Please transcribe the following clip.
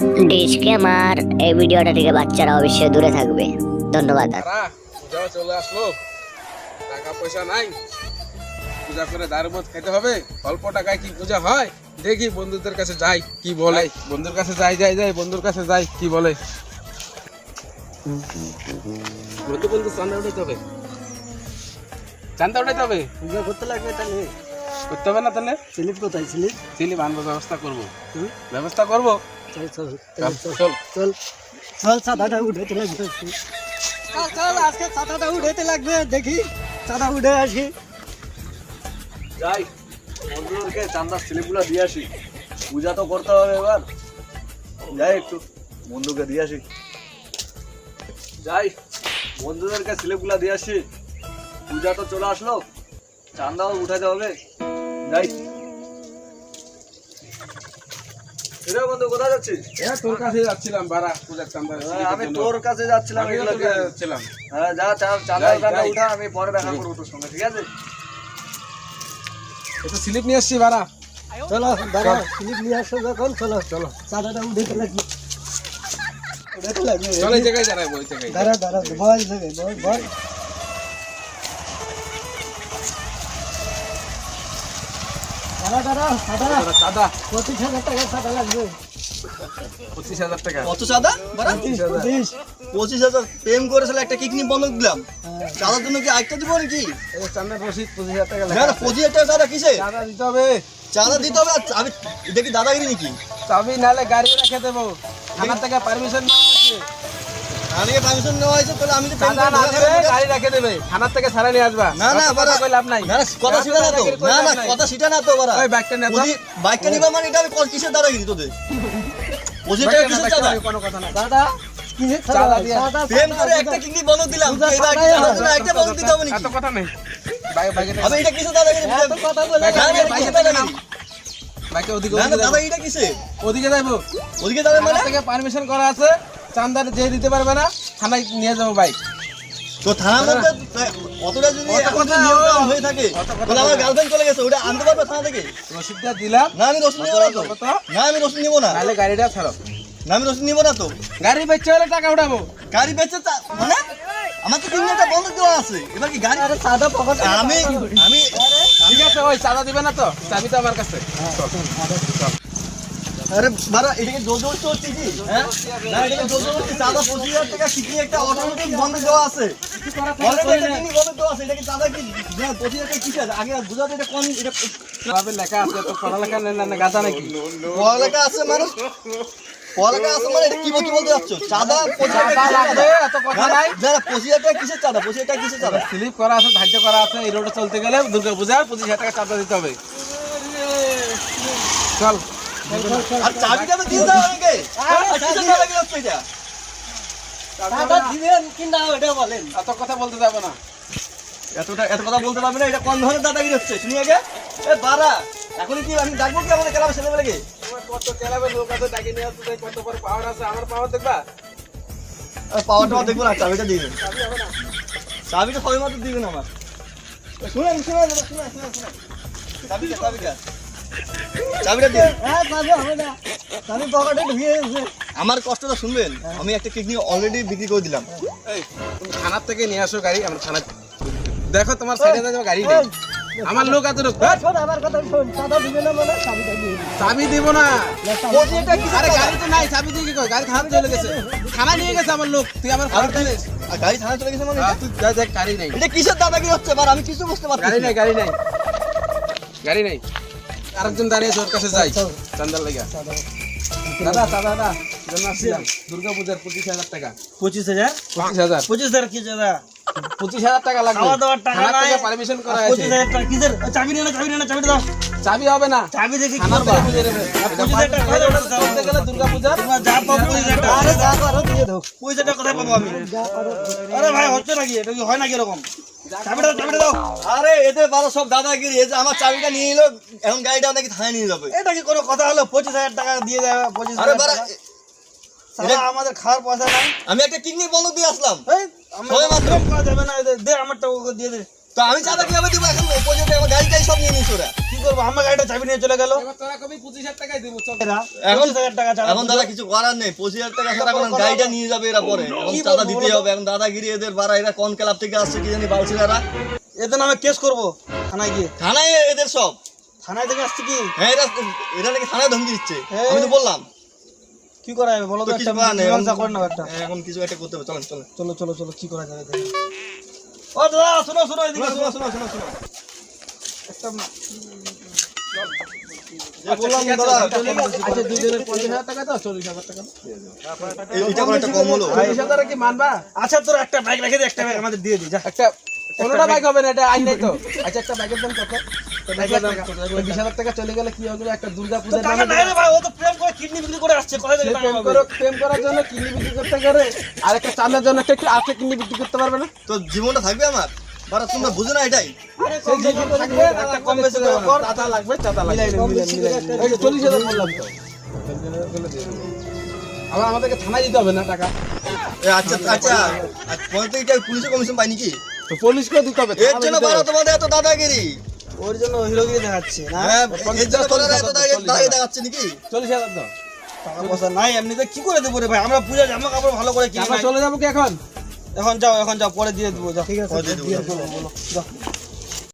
Disclaimer এই ভিডিওটা থেকে বাচ্চারা অবশ্যই দূরে থাকবে। ধন্যবাদ। চলে আসলো। টাকা পয়সা নাই। পূজা করে দারমত খেতে হবে। অল্প টাকায় কি পূজা হয়? দেখি বন্ধুদের কাছে যাই কি বলে। বন্ধুর কাছে যাই যাই যাই বন্ধুর কাছে যাই কি বলে। বন্ধু বন্ধু চান্দা উঠাইতে হবে। চান্দা উঠাইতে হবে? পূজা করতে লাগবে তাহলে। করতে হবে না তাহলে? স্লিপ কোথায় স্লিপ? চিলি বানবো ব্যবস্থা করব। ব্যবস্থা করব? চল চল চল, চল চল চল। চল উঠাতে লাগবে। চল চল আজকে চাঁদাটা উঠাতে লাগবে দেখি চাঁদা উঠে আসি। যাই বন্ধুদেরকে চান্দার স্লিপগুলো দিয়ে আসি। পূজা তো করতে হবে এবার। যাই একটু বন্ধুকে দিয়ে আসি। যাই বন্ধুদেরকে স্লিপগুলো দিয়ে আসি। পূজা তো চলে আসলো চান্দাও উঠাতে হবে। যাই। এরে বন্ধু কোথায় যাচ্ছিস? এ, তোর কাছে যাচ্ছিলাম বারা পূজার হ্যাঁ, আমি তোর কাছে যাচ্ছিলাম এগুলো তোর দিয়ে। কাছে যাচ্ছিলাম। হ্যাঁ যা চাঁদা যাই, টান্দা যাই। উঠা আমি পরে দেখা করব তোর সঙ্গে ঠিক আছে? একটু স্লিপ নিয়ে আসছি বারা চলো দাদা স্লিপ নিয়ে আসো যখন চলো চলো। চাঁদাটা উঠাতে লাগবে উঠাতে লাগবে চল এই জায়গায় দাঁড়াবো ওই জায়গায়। দাঁড়া দাঁড়া বল বল। পঁচিশ হাজার প্রেম করেছিল একটা কিডনি বন্ধক দিলাম। হ্যাঁ। চাঁদার জন্য কি আরেকটা দিব নাকি? পঁচিশ হাজার টাকা না না। পঁচিশ হাজার টাকা চাঁদা কিসে? চাঁদা দিতে হবে। চাঁদা দিতে হবে আমি কি দাদাগিরি নাকি? চাবি নালে গাড়ি রেখে দেবো। থানার থেকে পারমিশন নেওয়া আছে আমাকে পারমিশন নেওয়া হয়েছে তাহলে আমি তো প্রেম না করে গাড়ি রেখে দেবে। থানার থেকে ছাড়া নিয়ে আসবা। না না অত কই লাভ নাই। না না, কথা সেটা না তো। না না কথা সেটা না তো বাড়া। ওই বাইকটা নে তো। বাইকটা নিবা মানে এটা আমি কল- কিসের দাদাগিরি তোদের? পঁচিশ টাকা বাইকটা নে, কিসের বাইকটা চাঁদা? নে, কোনো কথা নাই। দাদা প্রেম করে একটা কিডনি দিলাম। একটা দিতে হবে এত কথা নেই। আমি এটা কথা বলে বাইকে ওদিকে দাদা যাব। কিসে ওদিকে যাব। ওদিকে দাদা মানে? থেকে পারমিশন করা আছে। চান্দার যে দিতে পারবে না থানায় নিয়ে যাব বাইক তো থানার মধ্যে অতটা যদি কথা নিয়ম হয়ে থাকে তাহলে আমার গার্লফ্রেন্ড চলে গেছে ওটা আনতে পারবে থানা থেকে? রসিদটা দিলাম। না আমি রসিদ নিব না তো? না আমি রসিদ নিব না। তাহলে গাড়িটা ছাড়ো। না আমি রসিদ নিব না তো। গাড়ি বেচতে হলে টাকা উঠাবো। গাড়ি বেচে তা- মানে? আমার তো তিন ঘণ্টা বন্ধ দেওয়া আছে। এবার কি গাড়ি আরে চাঁদা পকেট আমি আমি ঠিক আছে ওই চাঁদা দিবে না তো? চাবি তো আমার কাছে। আরে বারা এটাকে জোর জোর হচ্ছে কি? হ্যাঁ? না এটাকে জোর জোর হচ্ছে চাঁদা পঁচিশ হাজার টাকা কিডনি একটা অটোমেটিক বন্ধ দেওয়া আছে। কি? লেখা আছে? তো পড়ালেখা নেই না গাদা নাকি? পড়ালেখা আছে পড়ালেখা আছে মানে কি বলতে বলতে যাচ্ছ? চাঁদা পঁচিশ টাকা কথা পঁচিশ হাজার কিসের চাঁদা? পঁচিশ হাজার টাকা কিসের চাঁদা? স্লিপ করা আছে ধার্য করা আছে এই রোডে চলতে গেলে দুর্গা পূজার পঁচিশ হাজার টাকা চাঁদা দিতে হবে। চল। আর চাবিটা তো দিয়ে দাও আমাকে। আর কিসের চাঁদা কি হচ্ছে এটা? চাঁদা দিবেন কি না ওটা বলেন এত কথা বলতে যাবে না। এতটা এত কথা বলতে পারবে না এটা কোন ধরনের দাদাগিরি হচ্ছে? শুনি আগে। এ কি আমি ডাকবো কি আমাদের খেলাবে ছেলেবেলাকে তোমার কত লোক আছে ডাকি নিয়ে আসতে কত পাওয়ার আছে আমার পাওয়ার দেখবা? না চাবিটা দিয়ে দেবেন চাবিটা সবাই মাত্র দিবেন আমার। শুনেন শুনেন শুনেন শুনেন। চাবিটা চাবিটা। চাবিটা দিয়ে হ্যাঁ চাঁদা হবে না। আমি পকেটে ঢুকিয়ে গেছে আমার কষ্টটা শুনবেন? আমি একটা কিডনি অলরেডি বিক্রি করে দিলাম। এই তুমি থানার থেকে নিয়ে আসো গাড়ি আমরা থানা দেখো তোমার সাইডে গাড়ি নেই। আমার লোক এত লোক শোন আমার কথা শোন চাঁদা দিবে না মানে চাবিটা দিয়ে চাবি দিব না। বলছি এটা কি আরে গাড়ি তো নাই চাবি দিয়ে কি গাড়ি থানা চলে গেছে। থানা নিয়ে গেছে আমার লোক। তুই আমার খবর গাড়ি থানা চলে গেছে মানে? হ্যাঁ, তুই যা দেখ গাড়ি নেই। এটা কিসের দাদাগিরি হচ্ছে? বার আমি কিছু বুঝতে পারছি গাড়ি নেই গাড়ি নেই। গাড়ি নেই। আরেকজন দাঁড়িয়ে ওর কাছে যাই। চান্দার লেগা। দাদা দাদা দাদা দুর্গা পূজার পঁচিশ হাজার টাকা। পঁচিশ হাজার? পঁচিশ হাজার। পঁচিশ হাজার কি চাঁদা পঁচিশ হাজার টাকা লাগবে। খাওয়া দাওয়ার টাকা নাই। পারমিশন করা পঁচিশ হাজার টাকা কিসের? চাবি নিয়ে না চাবি নিয়ে না চাবিটা দাও। চাবি হবে না। চাবি দেখে কি করবা? পঁচিশ হাজার টাকা কোথায় পাবো? চলতে গেলে দুর্গা যা পাবো পঁচিশ হাজার টাকা। আরে যা পারো দিয়ে দাও। পঁচিশ হাজার টাকা কোথায় পাবো আমি? আরে ভাই হচ্ছে নাকি? এটা কি হয় নাকি এরকম? চাবিটা চাবিটা দাও। আরে পারো সব দাদাগিরি এই যে আমার চাবিটা নিয়ে এলো এখন গাড়িটা নাকি থানায় নিয়ে যাবে। এটা কি কোনো কথা হলো? পঁচিশ হাজার টাকা দিয়ে দেবে পঁচিশ আরে বারা আমাদের খাওয়ার পয়সা নাই। আমি একটা কিডনি বন্ধ দিয়ে আসলাম। করা যাবে না দে আমার টাকা দিয়ে দে। তো আমি চাঁদা কীভাবে দিব এখন? পর্যন্ত আমার গাড়ি টাড়ি সব নিয়ে নিস ওরা। করব? আমার গাড়িটা চাবি নিয়ে চলে গেল। এবার তোরা কবি পঁচিশ হাজার টাকাই দিব চল। এখন টাকা এখন দাদা কিছু করার নেই পঁচিশ হাজার টাকা ছাড়া এখন গাড়িটা নিয়ে যাবে এরা পরে। এখন কি দিতে হবে এখন দাদাগিরি এদের বাড়া এরা কোন ক্লাব থেকে আসছে কি জানি বাউসিরারা এদের নামে কেস করব। থানায় গিয়ে। থানায় এদের সব। থানায় থেকে আসছে কি? হ্যাঁ এরা এরা নাকি থানায় ধমকি দিচ্ছে। আমি তো বললাম। কি করা যাবে? বলো তো তো কিছু করার নেই মীমাংসা করে নাও একটা। এখন কিছু একটা করতে হবে চলেন চলেন। চলো চলো চলো কি করা যাবে? ও দাদা শোনো শোনো এদিকে শোনো। শোনো শোনো শোনো একটা যে বললাম দাদা আচ্ছা মানবা? আচ্ছা তোর একটা বাইক রেখে একটা বাইক আমাদের দিয়ে দি একটা কোনোটা বাইক হবে না এটা আইন নাই তো। আচ্ছা একটা বাইকের দাম কত? তো বাইকের দাম কত? ওই বিশ হাজার টাকা চলে গেলে কি হবে? একটা দুর্গা তো পূজার টাকা নামে নাই রে ভাই ও তো প্রেম করার জন্য কিডনি বিক্রি করতে গেলে আর একটা চাঁদার জন্য একটা আরেকটা কিডনি বিক্রি করতে পারবে না? তো জীবনটা থাকবে আমার? বারা তোমরা বুঝো না এটাই। সেই জীবন থাকবে একটা কম বেশি করে কর চাঁদা লাগবে চাঁদা লাগবে। চল্লিশ হাজার বললাম তো। আবার আমাদেরকে থানায় দিতে হবে না টাকা? আচ্ছা আচ্ছা। আচ্ছা, কমিশন কি তো পুলিশকে দিতে হবে এর জন্য বারা তোমাদের এত দাদাগিরি। ওর জন্য হিরোগিরি দেখাচ্ছে না? হ্যাঁ এর জন্য তোরা এত দাদাগিরি দাদাগিরি দেখাচ্ছে নাকি? চল্লিশ হাজার দাও টাকা পয়সা নাই এমনিতে কি করে দেবো রে ভাই? আমরা পূজা জামা কাপড় ভালো করে কিনে চলে যাব কি এখন? এখন যাও এখন যাও পরে দিয়ে দেবো যাও। ঠিক আছে দিয়ে দেবো, বলো যাও।